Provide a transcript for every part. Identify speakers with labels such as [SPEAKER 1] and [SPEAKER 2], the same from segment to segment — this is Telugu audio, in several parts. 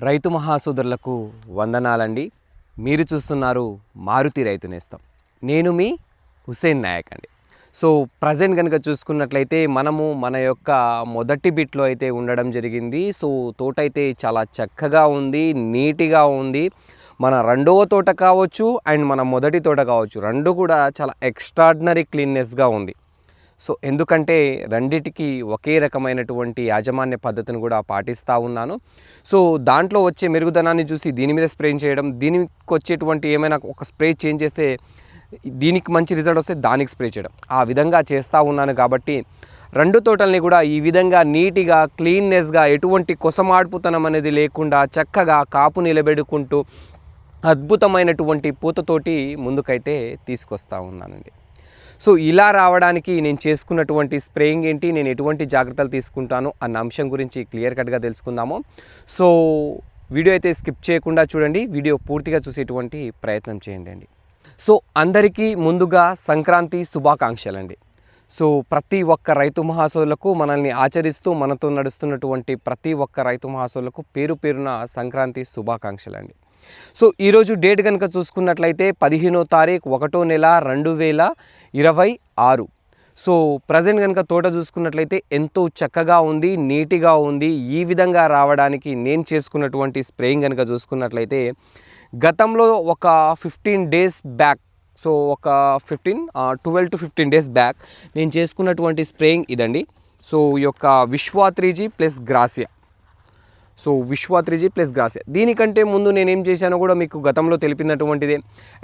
[SPEAKER 1] రైతు మహాసోదరులకు వందనాలండి. మీరు చూస్తున్నారు మారుతి రైతు నేస్తం. నేను మీ హుసేన్ నాయక్ అండి. సో ప్రజెంట్ కనుక చూసుకున్నట్లయితే మనము మన యొక్క మొదటి బిట్లో అయితే ఉండడం జరిగింది. సో తోట అయితే చాలా చక్కగా ఉంది నీట్గా ఉంది. మన రెండవ తోట కావచ్చు అండ్ మన మొదటి తోట కావచ్చు రెండు కూడా చాలా ఎక్స్ట్రాడినరీ క్లీన్నెస్గా ఉంది. సో ఎందుకంటే రెండిటికి ఒకే రకమైనటువంటి యాజమాన్య పద్ధతిని కూడా పాటిస్తూ ఉన్నాను. సో దాంట్లో వచ్చే మెరుగుదనాన్ని చూసి దీని మీద స్ప్రే చేయడం దీనికి వచ్చేటువంటి ఏమైనా ఒక స్ప్రే చేంజ్ చేస్తే దీనికి మంచి రిజల్ట్ వస్తే దానికి స్ప్రే చేయడం. ఆ విధంగా చేస్తూ ఉన్నాను కాబట్టి రెండు తోటల్ని కూడా ఈ విధంగా నీట్గా క్లీన్నెస్గా ఎటువంటి కొసమాడుపుతనం అనేది లేకుండా చక్కగా కాపు నిలబెడుకుంటూ అద్భుతమైనటువంటి పూతతోటి ముందుకైతే తీసుకొస్తా ఉన్నానండి. సో ఇలా రావడానికి నేను చేసుకున్నటువంటి స్ప్రేయింగ్ ఏంటి నేను ఎటువంటి జాగ్రత్తలు తీసుకుంటాను అన్న అంశం గురించి క్లియర్ కట్గా తెలుసుకుందాము. సో వీడియో అయితే స్కిప్ చేయకుండా చూడండి వీడియో పూర్తిగా చూసేటువంటి ప్రయత్నం చేయండి అండి. సో అందరికీ ముందుగా సంక్రాంతి శుభాకాంక్షలండి. సో ప్రతి ఒక్క రైతు మహాసోలకు మనల్ని ఆచరిస్తూ మనతో నడుస్తున్నటువంటి ప్రతి ఒక్క రైతు మహాసోలకు పేరు పేరున సంక్రాంతి శుభాకాంక్షలండి. సో ఈరోజు డేట్ కనుక చూసుకున్నట్లయితే పదిహేనో తారీఖు ఒకటో నెల రెండు వేల ఇరవై ఆరు. సో ప్రజెంట్ కనుక తోట చూసుకున్నట్లయితే ఎంతో చక్కగా ఉంది నీటిగా ఉంది. ఈ విధంగా రావడానికి నేను చేసుకున్నటువంటి స్ప్రేయింగ్ కనుక చూసుకున్నట్లయితే గతంలో ఒక ఫిఫ్టీన్ డేస్ బ్యాక్ సో ఒక fifteen twelve to fifteen days back నేను చేసుకున్నటువంటి స్ప్రేయింగ్ ఇదండి. సో ఈ యొక్క Vishwa three G plus Gracia. So Vishwa three G plus గ్రాసే దీనికంటే ముందు నేనేం చేశానో కూడా మీకు గతంలో తెలిపినటువంటిది.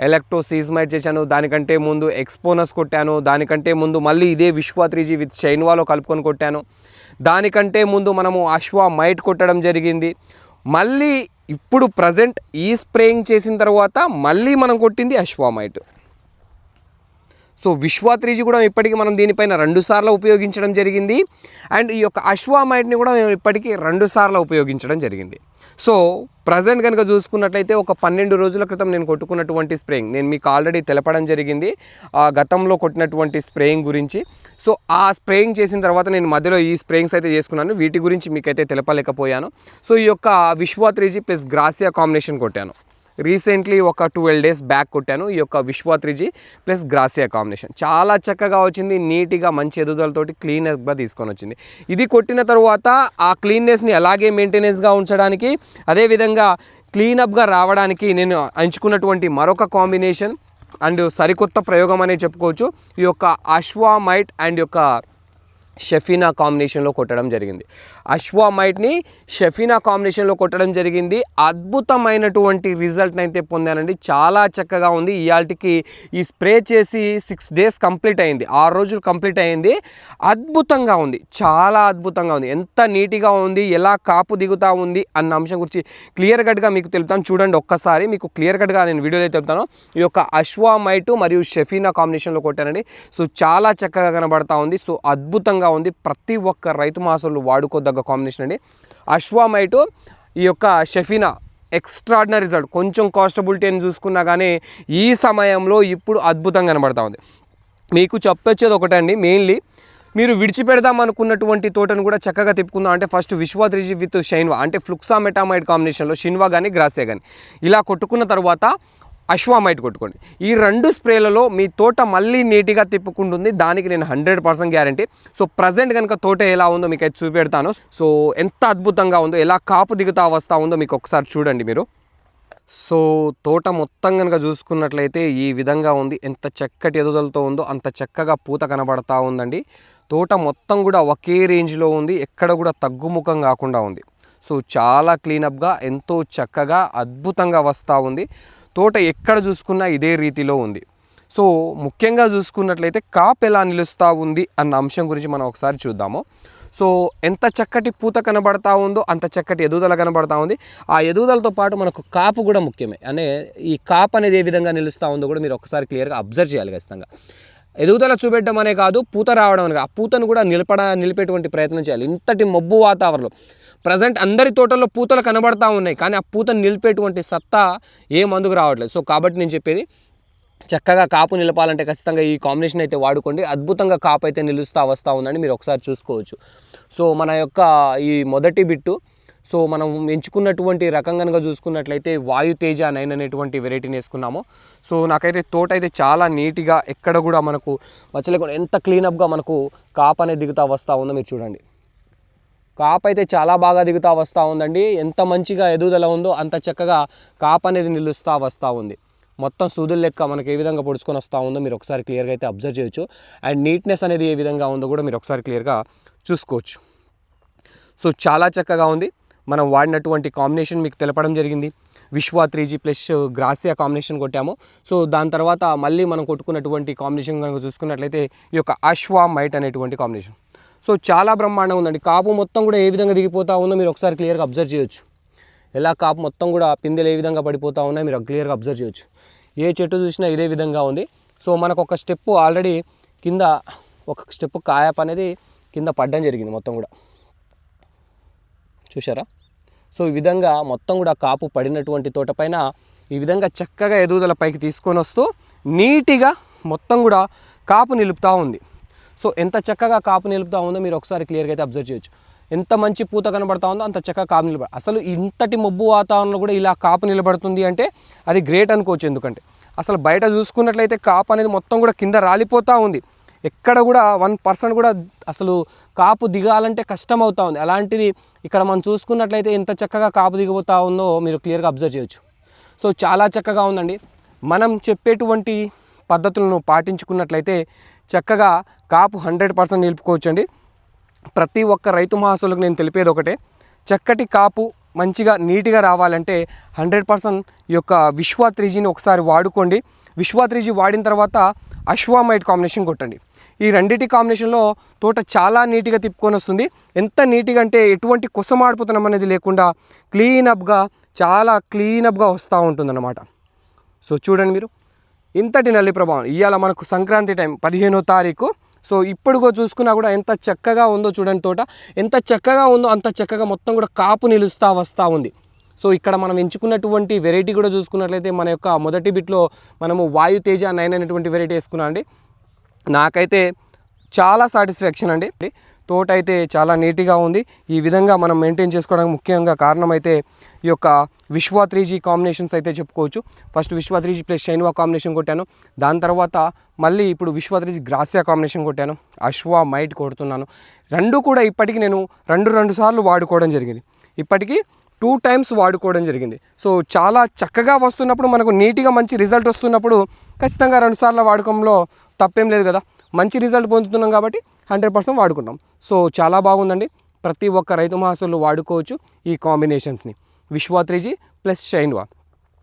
[SPEAKER 1] ఎలక్ట్రో సీజ్మైట్ చేశాను దానికంటే ముందు ఎక్స్పోనస్ కొట్టాను దానికంటే ముందు మళ్ళీ ఇదే విశ్వా త్రీజీ విత్ షైన్వాలో కలుపుకొని కొట్టాను. దానికంటే ముందు మనము అశ్వా మైట్ కొట్టడం జరిగింది. మళ్ళీ ఇప్పుడు ప్రజెంట్ ఈ స్ప్రేయింగ్ చేసిన తర్వాత మళ్ళీ మనం కొట్టింది అశ్వామైట్. సో విశ్వా త్రీజీ కూడా ఇప్పటికీ మనం దీనిపైన రెండు సార్లు ఉపయోగించడం జరిగింది. అండ్ ఈ యొక్క అశ్వామైట్ని కూడా మేము ఇప్పటికీ రెండు సార్లు ఉపయోగించడం జరిగింది. సో ప్రజెంట్ కనుక చూసుకున్నట్లయితే ఒక పన్నెండు రోజుల క్రితం నేను కొట్టుకున్నటువంటి స్ప్రేయింగ్. నేను మీకు ఆల్రెడీ తెలపడం జరిగింది. ఆ గతంలో కొట్టినటువంటి స్ప్రేయింగ్ గురించి. సో ఆ స్ప్రేయింగ్ చేసిన తర్వాత నేను మధ్యలో ఈ స్ప్రేయింగ్స్ అయితే చేసుకున్నాను. వీటి గురించి మీకైతే తెలపలేకపోయాను. సో ఈ యొక్క Vishwa three G plus Gracia combination కొట్టాను. రీసెంట్లీ ఒక ట్వెల్వ్ డేస్ బ్యాక్ కొట్టాను ఈ యొక్క విశ్వ త్రీజీ ప్లస్ గ్రాసియా కాంబినేషన్. చాలా చక్కగా వచ్చింది నీట్గా మంచి ఎదుగుదలతోటి క్లీనర్గా తీసుకొని వచ్చింది. ఇది కొట్టిన తర్వాత ఆ క్లీన్నెస్ని అలాగే మెయింటెనెన్స్గా ఉంచడానికి అదేవిధంగా క్లీనప్గా రావడానికి నేను ఎంచుకున్నటువంటి మరొక కాంబినేషన్ అండ్ సరికొత్త ప్రయోగం అనే చెప్పుకోవచ్చు. ఈ యొక్క అశ్వామైట్ అండ్ యొక్క షెఫీనా కాంబినేషన్లో కొట్టడం జరిగింది. అశ్వామైట్ని షెఫీనా కాంబినేషన్లో కొట్టడం జరిగింది. అద్భుతమైనటువంటి రిజల్ట్ని అయితే పొందానండి చాలా చక్కగా ఉంది. ఇవాళకి ఈ స్ప్రే చేసి సిక్స్ డేస్ కంప్లీట్ అయింది. ఆరు రోజులు కంప్లీట్ అయింది. అద్భుతంగా ఉంది. చాలా అద్భుతంగా ఉంది. ఎంత నీట్గా ఉంది. ఎలా కాపు దిగుతా ఉంది అన్న అంశం గురించి క్లియర్ కట్గా మీకు తెలుపుతాను. చూడండి ఒక్కసారి మీకు క్లియర్ కట్గా నేను వీడియోలో తెలుపుతాను ఈ యొక్క అశ్వామైటు మరియు షఫీనా కాంబినేషన్లో కొట్టానండి సో చాలా చక్కగా కనబడతా ఉంది. సో అద్భుతంగా ఉంది. ప్రతి ఒక్క రైతు మాసంలో వాడుకోదగ్గ కాంబినేషన్ అండి. అశ్వామైటు ఈ యొక్క షెఫీనా ఎక్స్ట్రాడినరీ రిజల్ట్ కొంచెం కాస్టబిలిటీ అని చూసుకున్నా కానీ ఈ సమయంలో ఇప్పుడు అద్భుతంగా కనబడతా ఉంది. మీకు చెప్పొచ్చేది ఒకటండి మెయిన్లీ మీరు విడిచిపెడదాం అనుకున్నటువంటి తోటను కూడా చక్కగా తిప్పుకుందాం. అంటే ఫస్ట్ విశ్వాద్రిజి విత్ షైన్వా అంటే ఫ్లుక్సా మెటామైడ్ కాంబినేషన్లో షిన్వా కానీ గ్రాసే కానీ ఇలా కొట్టుకున్న తర్వాత అశ్వామైట్ కొట్టుకోండి. ఈ రెండు స్ప్రేలలో మీ తోట మళ్ళీ నీట్గా తిప్పుకుంటుంది. దానికి నేను hundred percent guarantee. So present కనుక తోట ఎలా ఉందో మీకు అయితే చూపెడతాను. సో ఎంత అద్భుతంగా ఉందో ఎలా కాపు దిగుతా వస్తూ ఉందో మీకు ఒకసారి చూడండి మీరు. సో తోట మొత్తం కనుక చూసుకున్నట్లయితే ఈ విధంగా ఉంది. ఎంత చక్కటి ఎదుదలతో ఉందో అంత చక్కగా పూత కనబడతా ఉందండి. తోట మొత్తం కూడా ఒకే రేంజ్లో ఉంది. ఎక్కడ కూడా తగ్గుముఖం కాకుండా ఉంది. సో చాలా క్లీనప్గా ఎంతో చక్కగా అద్భుతంగా వస్తూ ఉంది. తోట ఎక్కడ చూసుకున్నా ఇదే రీతిలో ఉంది. సో ముఖ్యంగా చూసుకున్నట్లయితే కాప్ ఎలా నిలుస్తూ ఉంది అన్న అంశం గురించి మనం ఒకసారి చూద్దాము. సో ఎంత చక్కటి పూత కనబడతా ఉందో అంత చక్కటి ఎదుగుదల కనబడతా ఉంది. ఆ ఎదుగుదలతో పాటు మనకు కాపు కూడా ముఖ్యమే. అనే ఈ కాపు అనేది ఏ విధంగా నిలుస్తూ ఉందో కూడా మీరు ఒకసారి క్లియర్గా అబ్జర్వ్ చేయాలి ఖచ్చితంగా. ఎదుగుదల చూపెట్టడం అనే కాదు పూత రావడం అనే ఆ పూతను కూడా నిలపడ నిలిపేటువంటి ప్రయత్నం చేయాలి. ఇంతటి మబ్బు వాతావరణం. ప్రజెంట్ అందరి తోటల్లో పూతలు కనబడతా ఉన్నాయి కానీ ఆ పూతను నిలిపేటువంటి సత్తా ఏ మందుకు రావట్లేదు. సో కాబట్టి నేను చెప్పేది చక్కగా కాపు నిలపాలంటే ఖచ్చితంగా ఈ కాంబినేషన్ అయితే వాడుకోండి. అద్భుతంగా కాపు అయితే నిలుస్తూ వస్తూ ఉందని మీరు ఒకసారి చూసుకోవచ్చు. సో మన యొక్క ఈ మొదటి బిట్టు సో మనం ఎంచుకున్నటువంటి రకం కనుక చూసుకున్నట్లయితే వాయు తేజ నైన్ అనేటువంటి వెరైటీని వేసుకున్నాము. సో నాకైతే తోట అయితే చాలా నీట్గా ఎక్కడ కూడా మనకు వచ్చలేకుండా ఎంత క్లీనప్గా మనకు కాప్ అనేది దిగుతా వస్తూ ఉందో మీరు చూడండి. కాప్ అయితే చాలా బాగా దిగుతూ వస్తూ ఉందండి. ఎంత మంచిగా ఎదుగుదల ఉందో అంత చక్కగా కాప్ అనేది నిలుస్తూ వస్తూ ఉంది. మొత్తం సూదుల లెక్క మనకి ఏ విధంగా పొడుచుకొని వస్తూ ఉందో మీరు ఒకసారి క్లియర్గా అయితే అబ్జర్వ్ చేయొచ్చు. అండ్ నీట్నెస్ అనేది ఏ విధంగా ఉందో కూడా మీరు ఒకసారి క్లియర్గా చూసుకోవచ్చు. సో చాలా చక్కగా ఉంది. మనం వాడినటువంటి కాంబినేషన్ మీకు తెలపడం జరిగింది. Vishwa three G plus Gracia combination కొట్టాము. So దాని తర్వాత మళ్ళీ మనం కొట్టుకున్నటువంటి కాంబినేషన్ కనుక చూసుకున్నట్లయితే ఈ యొక్క అశ్వా మైట్ అనేటువంటి కాంబినేషన్ సో చాలా బ్రహ్మాండంగా ఉందండి. కాపు మొత్తం కూడా ఏ విధంగా దిగిపోతా ఉందో మీరు ఒకసారి క్లియర్గా అబ్జర్వ్ చేయొచ్చు. ఎలా కాపు మొత్తం కూడా పిందెలు ఏ విధంగా పడిపోతా ఉన్నాయో మీరు క్లియర్గా అబ్జర్వ్ చేయొచ్చు. ఏ చెట్టు చూసినా ఇదే విధంగా ఉంది. సో మనకు ఒక స్టెప్ ఆల్రెడీ కింద ఒక స్టెప్ కాయప్ అనేది కింద పడ్డం జరిగింది మొత్తం కూడా. చూసారా సో ఈ విధంగా మొత్తం కూడా కాపు పడినటువంటి తోటపైన ఈ విధంగా చక్కగా ఎదుగుదల పైకి తీసుకొని వస్తూ నీట్గా మొత్తం కూడా కాపు నిలుపుతూ ఉంది. సో ఎంత చక్కగా కాపు నిలుపుతా ఉందో మీరు ఒకసారి క్లియర్గా అయితే అబ్జర్వ్ చేయొచ్చు. ఎంత మంచి పూత కనబడతా ఉందో అంత చక్కగా కాపు నిలబడ అసలు ఇంతటి మబ్బు వాతావరణంలో కూడా ఇలా కాపు నిలబడుతుంది అంటే అది గ్రేట్ అనుకోవచ్చు ఎందుకంటే అసలు బయట చూసుకున్నట్లయితే కాపు అనేది మొత్తం కూడా కింద రాలిపోతూ ఉంది. ఎక్కడ కూడా వన్ పర్సెంట్ కూడా అసలు కాపు దిగాలంటే కష్టం అవుతా ఉంది. అలాంటిది ఇక్కడ మనం చూసుకున్నట్లయితే ఎంత చక్కగా కాపు దిగిపోతా ఉందో మీరు క్లియర్గా అబ్జర్వ్ చేయొచ్చు. సో చాలా చక్కగా ఉందండి. మనం చెప్పేటువంటి పద్ధతులను పాటించుకున్నట్లయితే చక్కగా కాపు హండ్రెడ్ పర్సెంట్ నిలుపుకోవచ్చండి. ప్రతి ఒక్క రైతు మహాసులకు నేను తెలిపేది ఒకటే చక్కటి కాపు మంచిగా నీట్గా రావాలంటే హండ్రెడ్ పర్సెంట్ ఈ యొక్క విశ్వ త్రీజీని ఒకసారి వాడుకోండి. విశ్వ త్రీజీ వాడిన తర్వాత అశ్వామైట్ కాంబినేషన్ కొట్టండి. ఈ రెండింటి కాంబినేషన్లో తోట చాలా నీట్గా తిప్పుకొని వస్తుంది. ఎంత నీట్గా అంటే ఎటువంటి కుసమాడిపోతున్నాం అనేది లేకుండా క్లీనప్గా చాలా క్లీనప్గా వస్తూ ఉంటుందన్నమాట. సో చూడండి మీరు. ఇంతటి నల్లి ప్రభావం. ఇవాళ మనకు సంక్రాంతి టైం పదిహేనో తారీఖు. సో ఇప్పుడుగో చూసుకున్నా కూడా ఎంత చక్కగా ఉందో చూడండి తోట. ఎంత చక్కగా ఉందో అంత చక్కగా మొత్తం కూడా కాపు నిలుస్తూ వస్తూ ఉంది. సో ఇక్కడ మనం ఎంచుకున్నటువంటి వెరైటీ కూడా చూసుకున్నట్లయితే మన యొక్క మొదటి బిట్లో మనము వాయు తేజ నైన్ అనేటువంటి వెరైటీ వేసుకున్నాం అండి నాకైతే చాలా సాటిస్ఫాక్షన్ అండి. తోట అయితే చాలా నీట్గా ఉంది. ఈ విధంగా మనం మెయింటైన్ చేసుకోవడానికి ముఖ్యంగా కారణం అయితే ఈ యొక్క విశ్వ త్రీ జీ కాంబినేషన్స్ అయితే చెప్పుకోవచ్చు. First Vishwa three G plus షైన్వా combination కొట్టాను. దాని తర్వాత మళ్ళీ ఇప్పుడు విశ్వ త్రీ జీ గ్రాసియా కాంబినేషన్ కొట్టాను. అశ్వ మైట్ కొడుతున్నాను. రెండు కూడా ఇప్పటికి నేను రెండు రెండు సార్లు వాడుకోవడం జరిగింది. ఇప్పటికీ టూ టైమ్స్ వాడుకోవడం జరిగింది. సో చాలా చక్కగా వస్తున్నప్పుడు మనకు నీట్గా మంచి రిజల్ట్ వస్తున్నప్పుడు ఖచ్చితంగా రెండు సార్లు వాడకంలో తప్పేం లేదు కదా. మంచి రిజల్ట్ పొందుతున్నాం కాబట్టి హండ్రెడ్ పర్సెంట్ వాడుకుంటాం సో చాలా బాగుందండి. ప్రతి ఒక్క రైతు మహాసులు వాడుకోవచ్చు ఈ కాంబినేషన్స్ని. విశ్వా త్రీజీ ప్లస్ షైన్వా.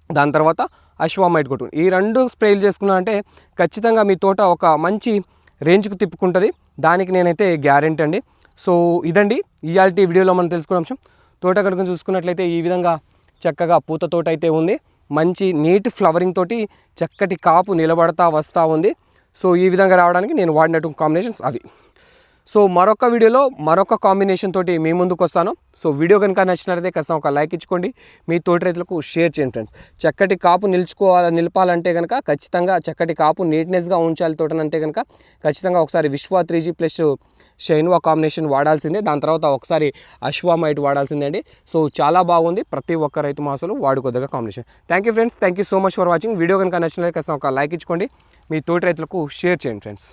[SPEAKER 1] దాని తర్వాత అశ్వామైట్ కొట్టు ఈ రెండు స్ప్రేలు చేసుకున్నానంటే ఖచ్చితంగా మీ తోట ఒక మంచి రేంజ్కు తిప్పుకుంటుంది. దానికి నేనైతే గ్యారెంటీ అండి. సో ఇదండి. ఇయాల్టి వీడియోలో మనం తెలుసుకున్న అంశం. తోట కనుక చూసుకున్నట్లయితే ఈ విధంగా చక్కగా పూత తోట అయితే ఉంది. మంచి నీట్ ఫ్లవరింగ్ తోటి చక్కటి కాపు నిలబడతా వస్తూ ఉంది. సో ఈ విధంగా రావడానికి నేను వాడినట్టు కాంబినేషన్స్ అవి. సో మరొక వీడియోలో మరొక కాంబినేషన్ తోటి మీ ముందుకు వస్తాను. సో వీడియో కనుక నచ్చినట్లయితే ఖచ్చితంగా ఒక లైక్ ఇచ్చుకోండి. మీ తోటి రైతులకు షేర్ చేయండి ఫ్రెండ్స్ చక్కటి కాపు నిలుచుకోవాలి నిలపాలంటే కనుక ఖచ్చితంగా చక్కటి కాపు నీట్నెస్గా ఉంచాలి తోటనంటే కనుక ఖచ్చితంగా ఒకసారి విశ్వ త్రీ జీ ప్లస్ షైన్వా కాంబినేషన్ వాడాల్సిందే. దాని తర్వాత ఒకసారి అశ్వామైట్ వాడాల్సిందే అండి. సో చాలా బాగుంది. ప్రతి ఒక్క రైతు మాసాలు వాడుకోదగ్గ combination thank you friends thank you so much for watching video కనుక నచ్చినట్లయితే ఖచ్చితంగా ఒక లైక్ ఇచ్చుకోండి. మీ తోటి రైతులకు షేర్ చేయండి ఫ్రెండ్స్